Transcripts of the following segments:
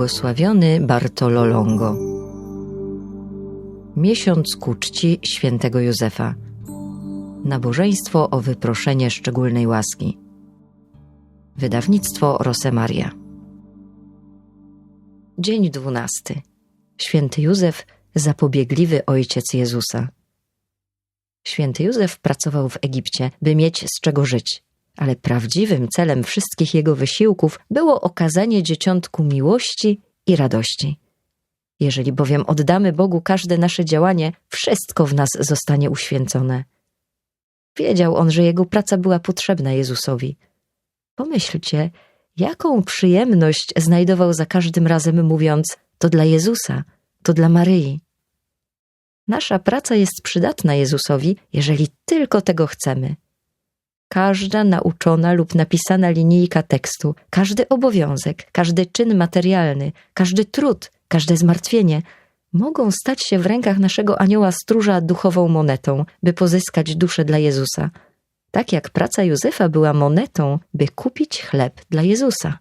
Błogosławiony Bartolo Longo. Miesiąc ku czci świętego Józefa. Nabożeństwo o wyproszenie szczególnej łaski. Wydawnictwo Rosemaria. Dzień dwunasty. Święty Józef, zapobiegliwy ojciec Jezusa. Święty Józef pracował w Egipcie, by mieć z czego żyć, ale prawdziwym celem wszystkich jego wysiłków było okazanie dzieciątku miłości i radości. Jeżeli bowiem oddamy Bogu każde nasze działanie, wszystko w nas zostanie uświęcone. Wiedział on, że jego praca była potrzebna Jezusowi. Pomyślcie, jaką przyjemność znajdował za każdym razem mówiąc: To dla Jezusa, to dla Maryi. Nasza praca jest przydatna Jezusowi, jeżeli tylko tego chcemy. Każda nauczona lub napisana linijka tekstu, każdy obowiązek, każdy czyn materialny, każdy trud, każde zmartwienie mogą stać się w rękach naszego anioła stróża duchową monetą, by pozyskać duszę dla Jezusa. Tak jak praca Józefa była monetą, by kupić chleb dla Jezusa.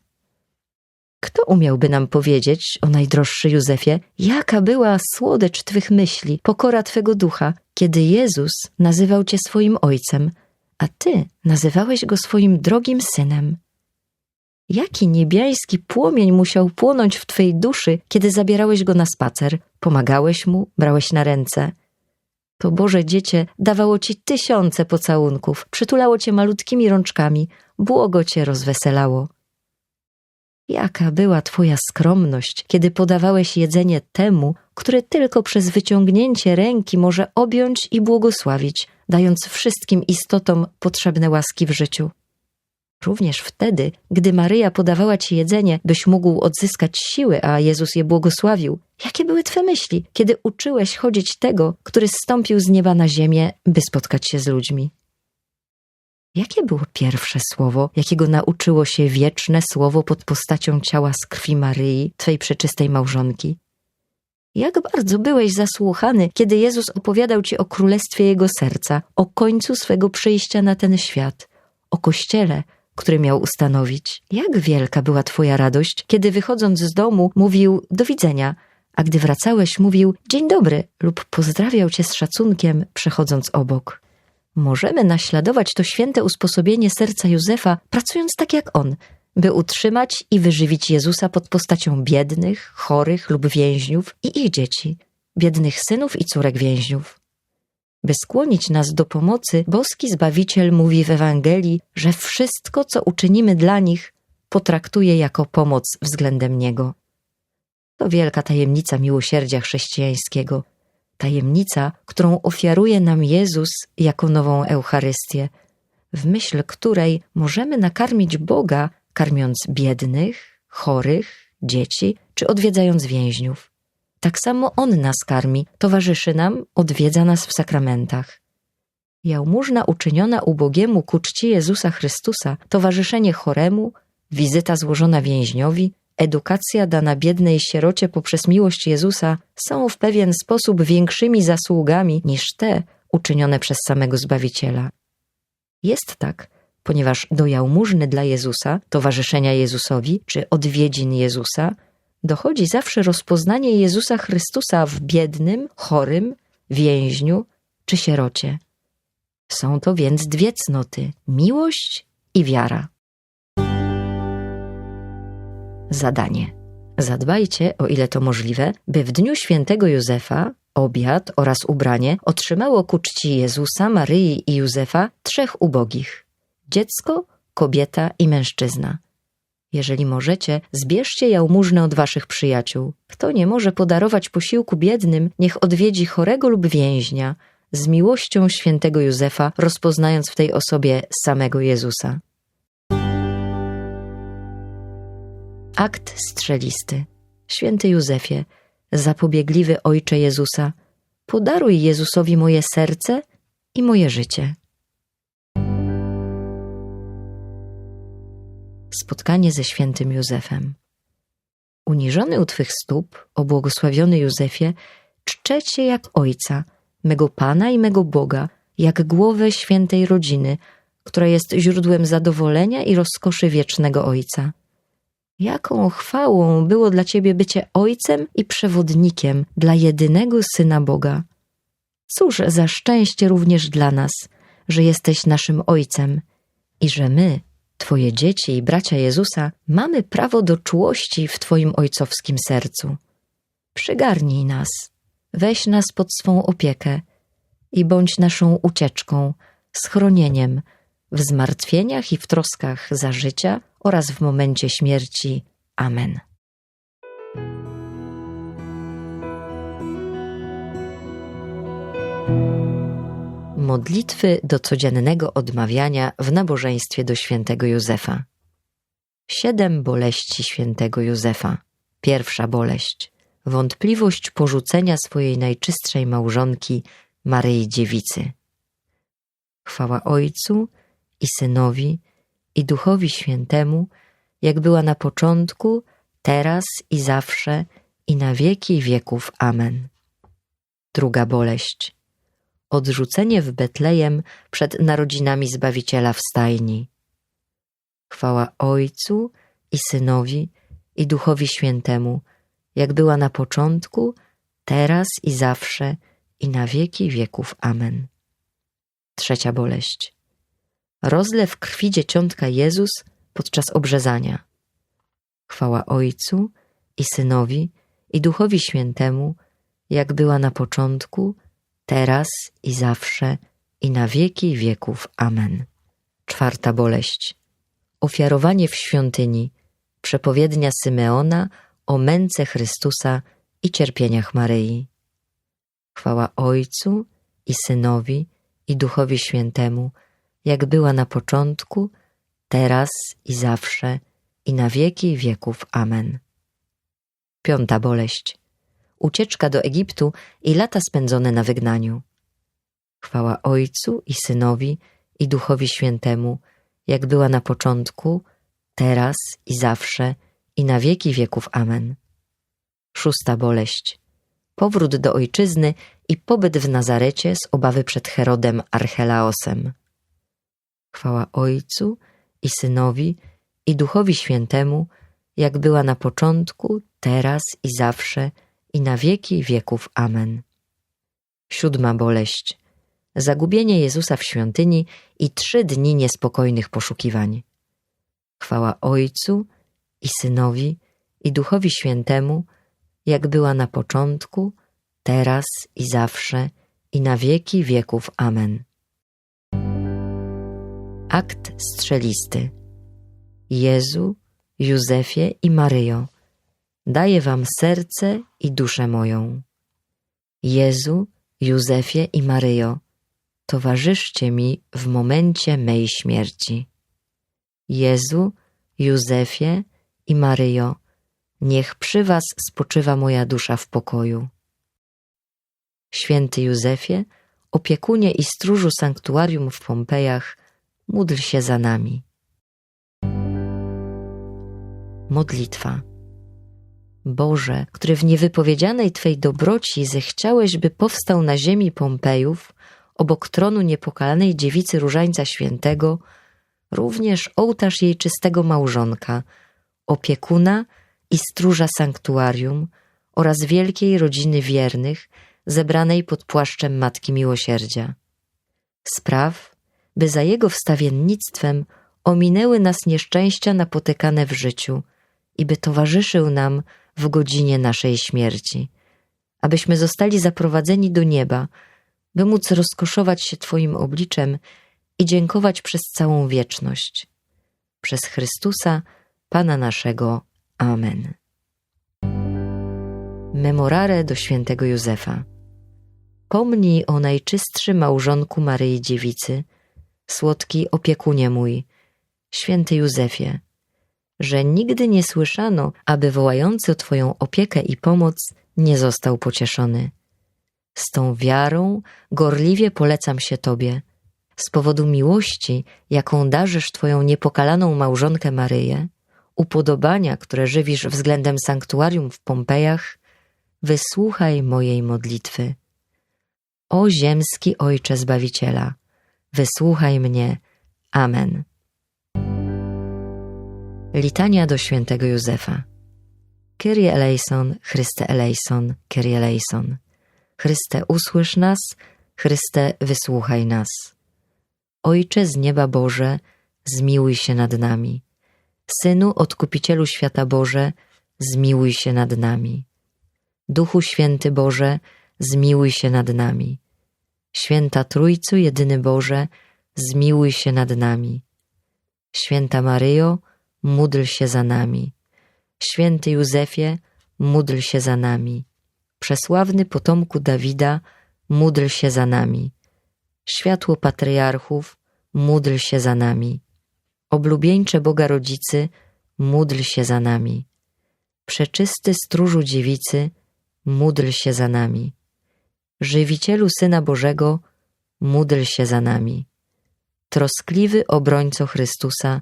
Kto umiałby nam powiedzieć, o najdroższy Józefie, jaka była słodecz Twych myśli, pokora Twego ducha, kiedy Jezus nazywał Cię swoim ojcem, a Ty nazywałeś go swoim drogim synem? Jaki niebiański płomień musiał płonąć w Twej duszy, kiedy zabierałeś go na spacer, pomagałeś mu, brałeś na ręce? To Boże Dziecię dawało Ci tysiące pocałunków, przytulało Cię malutkimi rączkami, błogo Cię rozweselało. Jaka była Twoja skromność, kiedy podawałeś jedzenie temu, które tylko przez wyciągnięcie ręki może objąć i błogosławić, dając wszystkim istotom potrzebne łaski w życiu. Również wtedy, gdy Maryja podawała Ci jedzenie, byś mógł odzyskać siły, a Jezus je błogosławił. Jakie były Twe myśli, kiedy uczyłeś chodzić tego, który zstąpił z nieba na ziemię, by spotkać się z ludźmi? Jakie było pierwsze słowo, jakiego nauczyło się wieczne słowo pod postacią ciała z krwi Maryi, Twej przeczystej małżonki? Jak bardzo byłeś zasłuchany, kiedy Jezus opowiadał Ci o królestwie Jego serca, o końcu swego przyjścia na ten świat, o Kościele, który miał ustanowić. Jak wielka była Twoja radość, kiedy wychodząc z domu mówił do widzenia, a gdy wracałeś mówił dzień dobry lub pozdrawiał Cię z szacunkiem, przechodząc obok. Możemy naśladować to święte usposobienie serca Józefa, pracując tak jak on, by utrzymać i wyżywić Jezusa pod postacią biednych, chorych lub więźniów i ich dzieci, biednych synów i córek więźniów. By skłonić nas do pomocy, boski Zbawiciel mówi w Ewangelii, że wszystko, co uczynimy dla nich, potraktuje jako pomoc względem Niego. To wielka tajemnica miłosierdzia chrześcijańskiego, tajemnica, którą ofiaruje nam Jezus jako nową Eucharystię, w myśl której możemy nakarmić Boga, karmiąc biednych, chorych, dzieci czy odwiedzając więźniów. Tak samo On nas karmi, towarzyszy nam, odwiedza nas w sakramentach. Jałmużna uczyniona ubogiemu ku czci Jezusa Chrystusa, towarzyszenie choremu, wizyta złożona więźniowi, edukacja dana biednej sierocie poprzez miłość Jezusa są w pewien sposób większymi zasługami niż te uczynione przez samego Zbawiciela. Jest tak, ponieważ do jałmużny dla Jezusa, towarzyszenia Jezusowi czy odwiedzin Jezusa dochodzi zawsze rozpoznanie Jezusa Chrystusa w biednym, chorym, więźniu czy sierocie. Są to więc dwie cnoty miłość i wiara. Zadanie. Zadbajcie, o ile to możliwe, by w dniu świętego Józefa obiad oraz ubranie otrzymało ku czci Jezusa, Maryi i Józefa trzech ubogich: dziecko, kobieta i mężczyzna. Jeżeli możecie, zbierzcie jałmużnę od waszych przyjaciół. Kto nie może podarować posiłku biednym, niech odwiedzi chorego lub więźnia, z miłością świętego Józefa, rozpoznając w tej osobie samego Jezusa. Akt strzelisty. Święty Józefie, zapobiegliwy Ojcze Jezusa, podaruj Jezusowi moje serce i moje życie. Spotkanie ze świętym Józefem. Uniżony u Twych stóp, o błogosławiony Józefie, czczę Cię jak Ojca, mego Pana i mego Boga, jak głowę świętej rodziny, która jest źródłem zadowolenia i rozkoszy wiecznego Ojca. Jaką chwałą było dla Ciebie bycie ojcem i przewodnikiem dla jedynego Syna Boga. Cóż za szczęście również dla nas, że jesteś naszym ojcem i że my, Twoje dzieci i bracia Jezusa, mamy prawo do czułości w Twoim ojcowskim sercu. Przygarnij nas, weź nas pod swą opiekę i bądź naszą ucieczką, schronieniem w zmartwieniach i w troskach za życia oraz w momencie śmierci. Amen. Modlitwy do codziennego odmawiania w nabożeństwie do świętego Józefa. Siedem boleści świętego Józefa. Pierwsza boleść. Wątpliwość porzucenia swojej najczystszej małżonki Maryi Dziewicy. Chwała Ojcu i Synowi i Duchowi Świętemu, jak była na początku, teraz i zawsze i na wieki wieków. Amen. Druga boleść. Odrzucenie w Betlejem przed narodzinami Zbawiciela w stajni. Chwała Ojcu i Synowi i Duchowi Świętemu, jak była na początku, teraz i zawsze i na wieki wieków. Amen. Trzecia boleść. Rozlew krwi dzieciątka Jezus podczas obrzezania. Chwała Ojcu i Synowi i Duchowi Świętemu, jak była na początku, teraz i zawsze i na wieki wieków. Amen. Czwarta boleść. Ofiarowanie w świątyni, przepowiednia Symeona o męce Chrystusa i cierpieniach Maryi. Chwała Ojcu i Synowi i Duchowi Świętemu, jak była na początku, teraz i zawsze i na wieki wieków. Amen. Piąta boleść. Ucieczka do Egiptu i lata spędzone na wygnaniu. Chwała Ojcu i Synowi i Duchowi Świętemu, jak była na początku, teraz i zawsze i na wieki wieków. Amen. Szósta boleść. Powrót do ojczyzny i pobyt w Nazarecie z obawy przed Herodem Archelaosem. Chwała Ojcu i Synowi i Duchowi Świętemu, jak była na początku, teraz i zawsze i na wieki wieków. Amen. Siódma boleść. Zagubienie Jezusa w świątyni i trzy dni niespokojnych poszukiwań. Chwała Ojcu i Synowi i Duchowi Świętemu, jak była na początku, teraz i zawsze i na wieki wieków. Amen. Akt strzelisty. Jezu, Józefie i Maryjo, daję wam serce i duszę moją. Jezu, Józefie i Maryjo, towarzyszcie mi w momencie mej śmierci. Jezu, Józefie i Maryjo, niech przy was spoczywa moja dusza w pokoju. Święty Józefie, opiekunie i stróżu sanktuarium w Pompejach, módl się za nami. Modlitwa. Boże, który w niewypowiedzianej Twej dobroci zechciałeś, by powstał na ziemi Pompejów, obok tronu niepokalanej dziewicy Różańca Świętego, również ołtarz jej czystego małżonka, opiekuna i stróża sanktuarium oraz wielkiej rodziny wiernych zebranej pod płaszczem Matki Miłosierdzia. Spraw, by za jego wstawiennictwem ominęły nas nieszczęścia napotykane w życiu i by towarzyszył nam w godzinie naszej śmierci, abyśmy zostali zaprowadzeni do nieba, by móc rozkoszować się Twoim obliczem i dziękować przez całą wieczność. Przez Chrystusa, Pana naszego. Amen. Memorare do świętego Józefa. Pomnij o najczystszym małżonku Maryi Dziewicy, słodki opiekunie mój, święty Józefie, że nigdy nie słyszano, aby wołający o Twoją opiekę i pomoc nie został pocieszony. Z tą wiarą gorliwie polecam się Tobie. Z powodu miłości, jaką darzysz Twoją niepokalaną małżonkę Maryję, upodobania, które żywisz względem sanktuarium w Pompejach, wysłuchaj mojej modlitwy. O ziemski Ojcze Zbawiciela, wysłuchaj mnie. Amen. Litania do świętego Józefa. Kyrie eleison, Chryste eleison, Kyrie eleison. Chryste usłysz nas, Chryste wysłuchaj nas. Ojcze z nieba Boże, zmiłuj się nad nami. Synu Odkupicielu świata Boże, zmiłuj się nad nami. Duchu Święty Boże, zmiłuj się nad nami. Święta Trójcu Jedyny Boże, zmiłuj się nad nami. Święta Maryjo, módl się za nami. Święty Józefie, módl się za nami. Przesławny potomku Dawida, módl się za nami. Światło patriarchów, módl się za nami. Oblubieńcze Boga Rodzicy, módl się za nami. Przeczysty stróżu dziewicy, módl się za nami. Żywicielu Syna Bożego, módl się za nami. Troskliwy obrońco Chrystusa,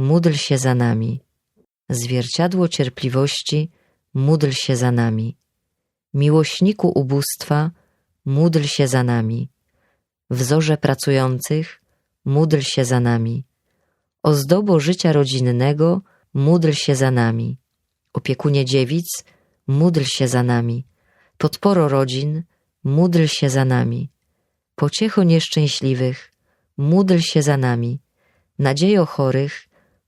módl się za nami. Zwierciadło cierpliwości, módl się za nami. Miłośniku ubóstwa, módl się za nami. Wzorze pracujących, módl się za nami. Ozdobo życia rodzinnego, módl się za nami. Opiekunie dziewic, módl się za nami. Podporo rodzin, módl się za nami. Pociecho nieszczęśliwych, módl się za nami. Nadziejo chorych,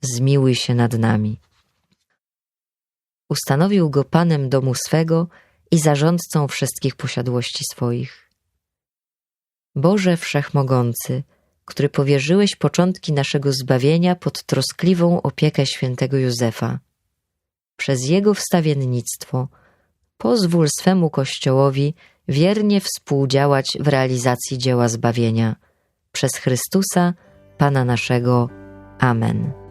zmiłuj się nad nami. Ustanowił go panem domu swego i zarządcą wszystkich posiadłości swoich. Boże Wszechmogący, który powierzyłeś początki naszego zbawienia pod troskliwą opiekę świętego Józefa. Przez jego wstawiennictwo pozwól swemu Kościołowi wiernie współdziałać w realizacji dzieła zbawienia. Przez Chrystusa, Pana naszego. Amen.